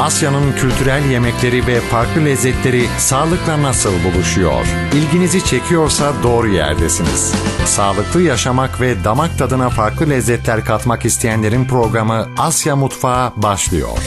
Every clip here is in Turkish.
Asya'nın kültürel yemekleri ve farklı lezzetleri sağlıkla nasıl buluşuyor? İlginizi çekiyorsa doğru yerdesiniz. Sağlıklı yaşamak ve damak tadına farklı lezzetler katmak isteyenlerin programı Asya Mutfağı başlıyor.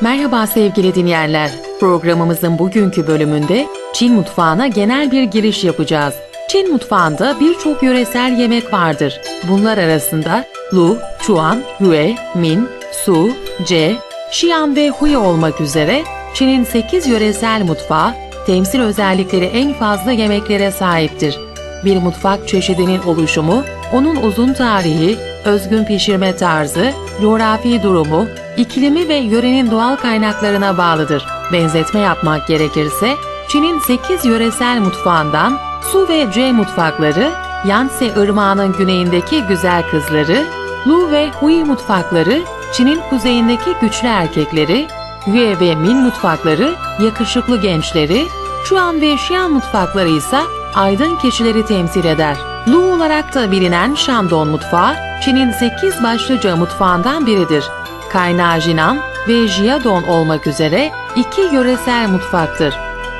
Merhaba sevgili dinleyenler. Programımızın bugünkü bölümünde Çin mutfağına genel bir giriş yapacağız. Çin mutfağında birçok yöresel yemek vardır. Bunlar arasında Lu, Chuan, Yue, Min, Su, Ce, Xi'an ve Hui olmak üzere Çin'in 8 yöresel mutfağı temsil özellikleri en fazla yemeklere sahiptir. Bir mutfak çeşidinin oluşumu, onun uzun tarihi, özgün pişirme tarzı, coğrafi durumu, iklimi ve yörenin doğal kaynaklarına bağlıdır. Benzetme yapmak gerekirse, Çin'in 8 yöresel mutfağından Su ve C mutfakları, Yangtze Irmağı'nın güneyindeki güzel kızları, Lu ve Hui mutfakları, Çin'in kuzeyindeki güçlü erkekleri, Yue ve Min mutfakları, yakışıklı gençleri, Chuan ve Xi'an mutfakları ise aydın kişileri temsil eder. Lu olarak da bilinen Shandong mutfağı, Çin'in 8 başlıca mutfağından biridir. Kaynağı Jinan ve Jiadong olmak üzere iki yöresel mutfaktır.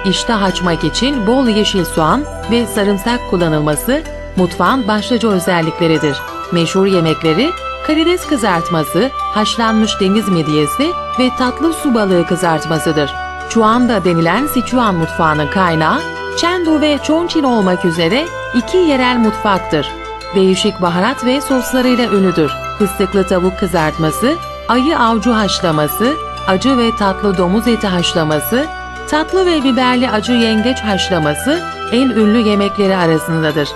İştah açmak için bol yeşil soğan ve sarımsak kullanılması mutfağın başlıca özellikleridir. Meşhur yemekleri karides kızartması, haşlanmış deniz midyesi ve tatlı su balığı kızartmasıdır. Chuanda denilen Sichuan mutfağının kaynağı Chengdu ve Chongqing olmak üzere iki yerel mutfaktır. Değişik baharat ve soslarıyla ünlüdür. Fıstıklı tavuk kızartması, ayı avcu haşlaması, acı ve tatlı domuz eti haşlaması, tatlı ve biberli acı yengeç haşlaması en ünlü yemekleri arasındadır.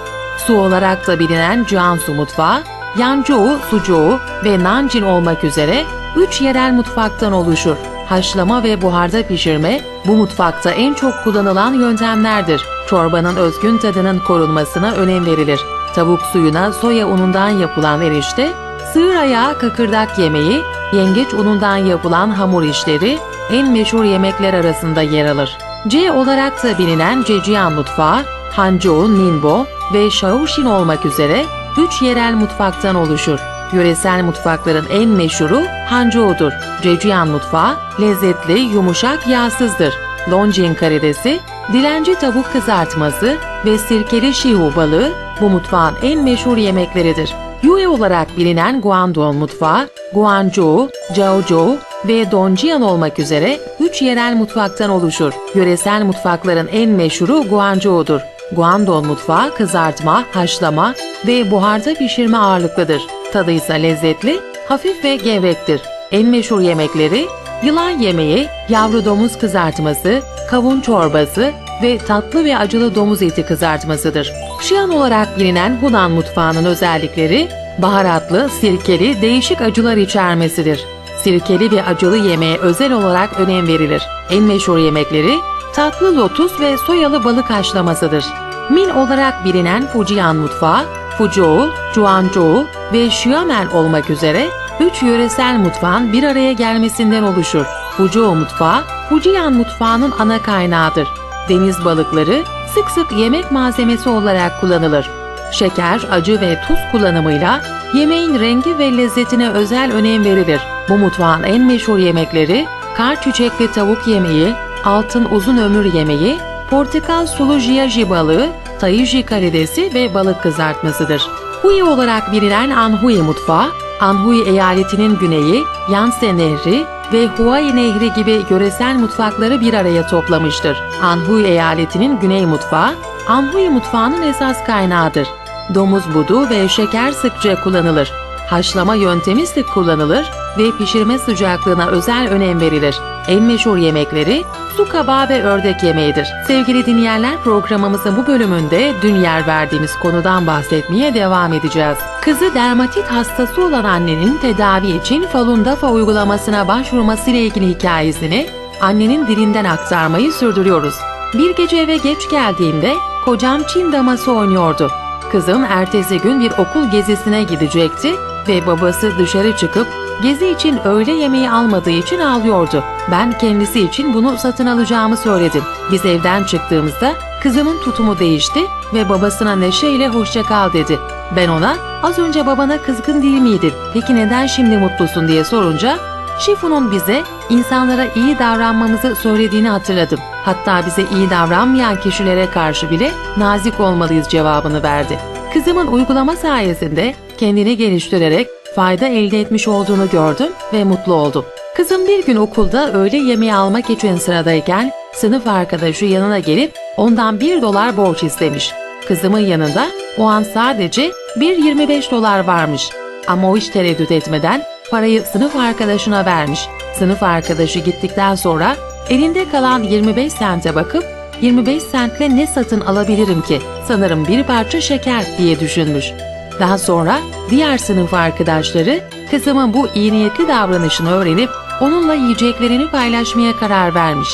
Su olarak da bilinen Jiangsu mutfağı, Yanzhou, Suzhou ve Nanjing olmak üzere üç yerel mutfaktan oluşur. Haşlama ve buharda pişirme bu mutfakta en çok kullanılan yöntemlerdir. Çorbanın özgün tadının korunmasına önem verilir. Tavuk suyuna soya unundan yapılan erişte, sığır ayağı kakırdak yemeği, yengeç unundan yapılan hamur işleri en meşhur yemekler arasında yer alır. C olarak da bilinen Zhejiang mutfağı, Hanzhou, Ningbo ve Shaoxing olmak üzere üç yerel mutfaktan oluşur. Yöresel mutfakların en meşhuru Hanzhou'dur. Zhejiang mutfağı lezzetli, yumuşak, yağsızdır. Longjing karidesi, dilenci tavuk kızartması ve sirkeli şihu balığı bu mutfağın en meşhur yemekleridir. Yue olarak bilinen Guangdong mutfağı, Guangzhou, Jiaozhou ve Dongjiang olmak üzere üç yerel mutfaktan oluşur. Yöresel mutfakların en meşhuru Guangzhou'dur. Guangdong mutfağı kızartma, haşlama ve buharda pişirme ağırlıklıdır. Tadı ise lezzetli, hafif ve gevrektir. En meşhur yemekleri yılan yemeği, yavru domuz kızartması, kavun çorbası ve tatlı ve acılı domuz eti kızartmasıdır. Şiyan olarak bilinen Hunan mutfağının özellikleri baharatlı, sirkeli, değişik acılar içermesidir. Sirkeli ve acılı yemeğe özel olarak önem verilir. En meşhur yemekleri tatlı lotus ve soyalı balık haşlamasıdır. Min olarak bilinen Fujian mutfağı, Fuzhou, Guangzhou ve Xiamen olmak üzere üç yöresel mutfağın bir araya gelmesinden oluşur. Fuzhou mutfağı, Fujian mutfağının ana kaynağıdır. Deniz balıkları sık sık yemek malzemesi olarak kullanılır. Şeker, acı ve tuz kullanımıyla yemeğin rengi ve lezzetine özel önem verilir. Bu mutfağın en meşhur yemekleri kar çiçekli tavuk yemeği, altın uzun ömür yemeği, portakal sulu jiaji balığı, taiji karidesi ve balık kızartmasıdır. Hui olarak bilinen Anhui mutfağı, Anhui eyaletinin güneyi, Yangtze Nehri ve Huai Nehri gibi yöresel mutfakları bir araya toplamıştır. Anhui eyaletinin güney mutfağı, Anhui mutfağının esas kaynağıdır. Domuz budu ve şeker sıkça kullanılır. Haşlama yöntemi sık kullanılır ve pişirme sıcaklığına özel önem verilir. En meşhur yemekleri su kabağı ve ördek yemeğidir. Sevgili dinleyenler programımızın bu bölümünde dün yer verdiğimiz konudan bahsetmeye devam edeceğiz. Kızı dermatit hastası olan annenin tedavi için Falun Dafa uygulamasına başvurmasıyla ilgili hikayesini annenin dilinden aktarmayı sürdürüyoruz. Bir gece eve geç geldiğimde kocam Çin daması oynuyordu. Kızım ertesi gün bir okul gezisine gidecekti ve babası dışarı çıkıp gezi için öğle yemeği almadığı için ağlıyordu. Ben kendisi için bunu satın alacağımı söyledim. Biz evden çıktığımızda kızımın tutumu değişti ve babasına neşeyle hoşça kal dedi. Ben ona az önce babana kızgın değil miydin? Peki neden şimdi mutlusun diye sorunca Şifu'nun bize insanlara iyi davranmamızı söylediğini hatırladım. Hatta bize iyi davranmayan kişilere karşı bile nazik olmalıyız cevabını verdi. Kızımın uygulama sayesinde kendini geliştirerek fayda elde etmiş olduğunu gördüm ve mutlu oldum. Kızım bir gün okulda öğle yemeği almak için sıradayken sınıf arkadaşı yanına gelip ondan 1 dolar borç istemiş. Kızımın yanında o an sadece 1.25 dolar varmış. Ama o hiç tereddüt etmeden parayı sınıf arkadaşına vermiş. Sınıf arkadaşı gittikten sonra elinde kalan 25 sente bakıp 25 sentle ne satın alabilirim ki? Sanırım bir parça şeker diye düşünmüş. Daha sonra diğer sınıf arkadaşları kızımın bu iyi niyetli davranışını öğrenip onunla yiyeceklerini paylaşmaya karar vermiş.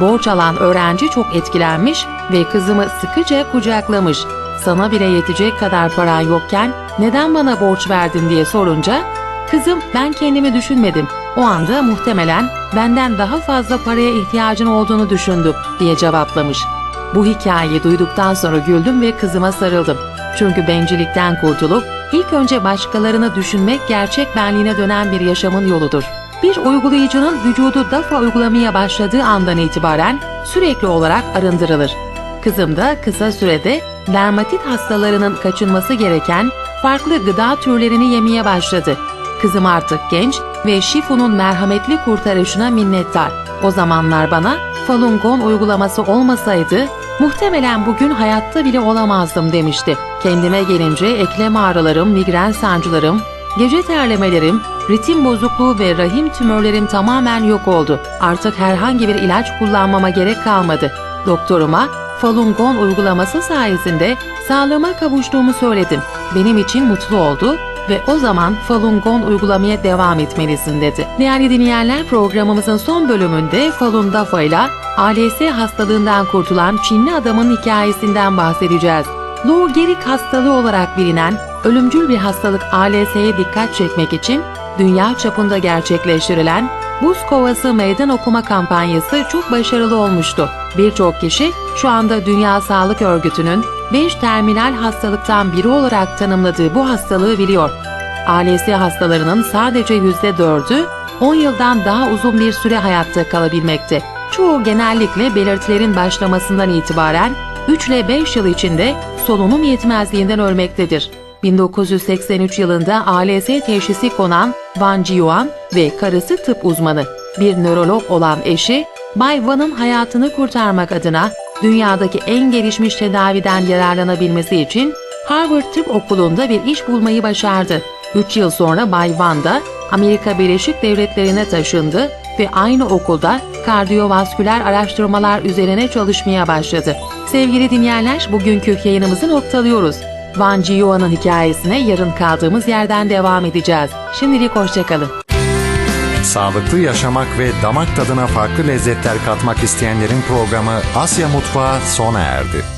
Borç alan öğrenci çok etkilenmiş ve kızımı sıkıca kucaklamış. Sana bile yetecek kadar paran yokken neden bana borç verdin diye sorunca kızım ben kendimi düşünmedim. O anda muhtemelen benden daha fazla paraya ihtiyacın olduğunu düşündüm diye cevaplamış. Bu hikayeyi duyduktan sonra güldüm ve kızıma sarıldım. Çünkü bencillikten kurtulup ilk önce başkalarını düşünmek gerçek benliğine dönen bir yaşamın yoludur. Bir uygulayıcının vücudu DAFA uygulamaya başladığı andan itibaren sürekli olarak arındırılır. Kızım da kısa sürede dermatit hastalarının kaçınması gereken farklı gıda türlerini yemeye başladı. Kızım artık genç ve Shifu'nun merhametli kurtarışına minnettar. O zamanlar bana Falun Gong uygulaması olmasaydı muhtemelen bugün hayatta bile olamazdım demişti. Kendime gelince eklem ağrılarım, migren sancılarım, gece terlemelerim, ritim bozukluğu ve rahim tümörlerim tamamen yok oldu. Artık herhangi bir ilaç kullanmama gerek kalmadı. Doktoruma Falun Gong uygulaması sayesinde sağlığıma kavuştuğumu söyledim. Benim için mutlu oldu ve o zaman Falun Gong uygulamaya devam etmelisin dedi. Değerli dinleyenler programımızın son bölümünde Falun Dafa ile ALS hastalığından kurtulan Çinli adamın hikayesinden bahsedeceğiz. Lou Gehrig hastalığı olarak bilinen ölümcül bir hastalık ALS'ye dikkat çekmek için dünya çapında gerçekleştirilen Buz Kovası Meydan Okuma kampanyası çok başarılı olmuştu. Birçok kişi şu anda Dünya Sağlık Örgütü'nün 5 terminal hastalıktan biri olarak tanımladığı bu hastalığı biliyor. ALS hastalarının sadece %4'ü 10 yıldan daha uzun bir süre hayatta kalabilmekte. Çoğu genellikle belirtilerin başlamasından itibaren 3 ile 5 yıl içinde solunum yetmezliğinden ölmektedir. 1983 yılında ALS teşhisi konan Van Jiyuan ve karısı tıp uzmanı, bir nörolog olan eşi, Bay Van'ın hayatını kurtarmak adına dünyadaki en gelişmiş tedaviden yararlanabilmesi için Harvard Tıp Okulu'nda bir iş bulmayı başardı. 3 yıl sonra Bay Van da Amerika Birleşik Devletleri'ne taşındı ve aynı okulda kardiyovasküler araştırmalar üzerine çalışmaya başladı. Sevgili dinleyenler, bugünkü yayınımızı noktalıyoruz. Van Jiyuan'ın hikayesine yarın kaldığımız yerden devam edeceğiz. Şimdilik hoşçakalın. Sağlıklı yaşamak ve damak tadına farklı lezzetler katmak isteyenlerin programı Asya Mutfağı sona erdi.